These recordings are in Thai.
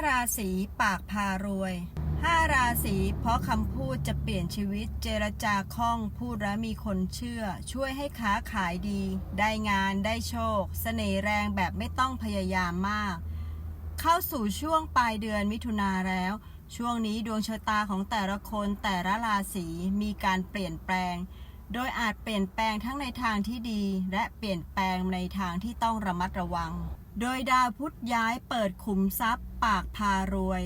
5 ราศีปากพารวย 5 ราศีเพราะคำพูดจะเปลี่ยนชีวิตเจรจาคล่องพูดแล้วมีคนเชื่อ ช่วยให้ค้าขายดี ได้งานได้โชคเสน่ห์แรงแบบไม่ต้องพยายามมาก เข้าสู่ช่วงปลายเดือนมิถุนาแล้ว ช่วงนี้ดวงชะตาของแต่ละคนแต่ละราศีมีการเปลี่ยนแปลง โดยอาจเปลี่ยนแปลงทั้งในทางที่ดี และเปลี่ยนแปลงในทางที่ต้องระมัดระวังโดยดาวพุธย้ายเปิดขุมทรัพย์ ปากพารวย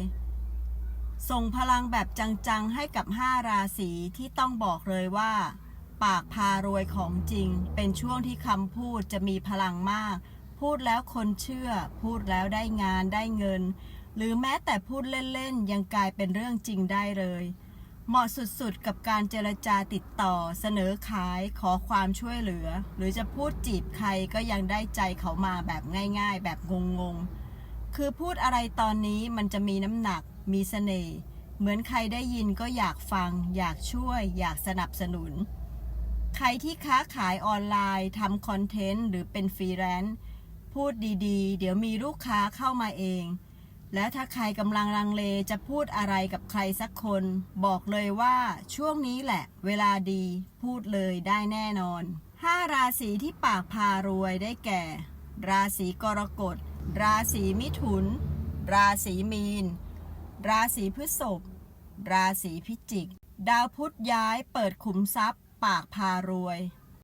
ส่งพลังแบบจัง ๆ ให้กับ 5 ราศีที่ต้องบอกเลยว่า ปากพารวยของจริง เป็นช่วงที่คำพูดจะมีพลังมาก พูดแล้วคนเชื่อ พูดแล้วได้งานได้เงิน หรือแม้แต่พูดเล่น ๆ ยังกลายเป็นเรื่องจริงได้เลย เหมาะสุดๆ กับการเจรจาติดต่อ เสนอขายขอความช่วยเหลือ หรือจะพูดจีบใครก็ยังได้ใจเขามาแบบง่ายๆ แบบงงๆ คือพูดอะไรตอนนี้มันจะมีน้ำหนัก มีเสน่ห์เหมือนใครได้ยินก็อยากฟัง อยากช่วย อยากสนับสนุน ใครที่ค้าขายออนไลน์ทำคอนเทนต์หรือเป็นฟรีแลนซ์พูดดีๆ เดี๋ยวมีลูกค้าเข้ามาเอง แล้วถ้าใครกำลังลังเลจะพูดอะไรกับใครสักคน บอกเลยว่าช่วงนี้แหละ เวลาดีพูดเลยได้แน่นอน 5 ราศีที่ปากพารวยได้แก่ ราศีกรกฎ ราศีมิถุน ราศีมีน ราศีพฤษภ ราศีพิจิก ดาวพุธย้ายเปิดขุมทรัพย์ ปากพารวย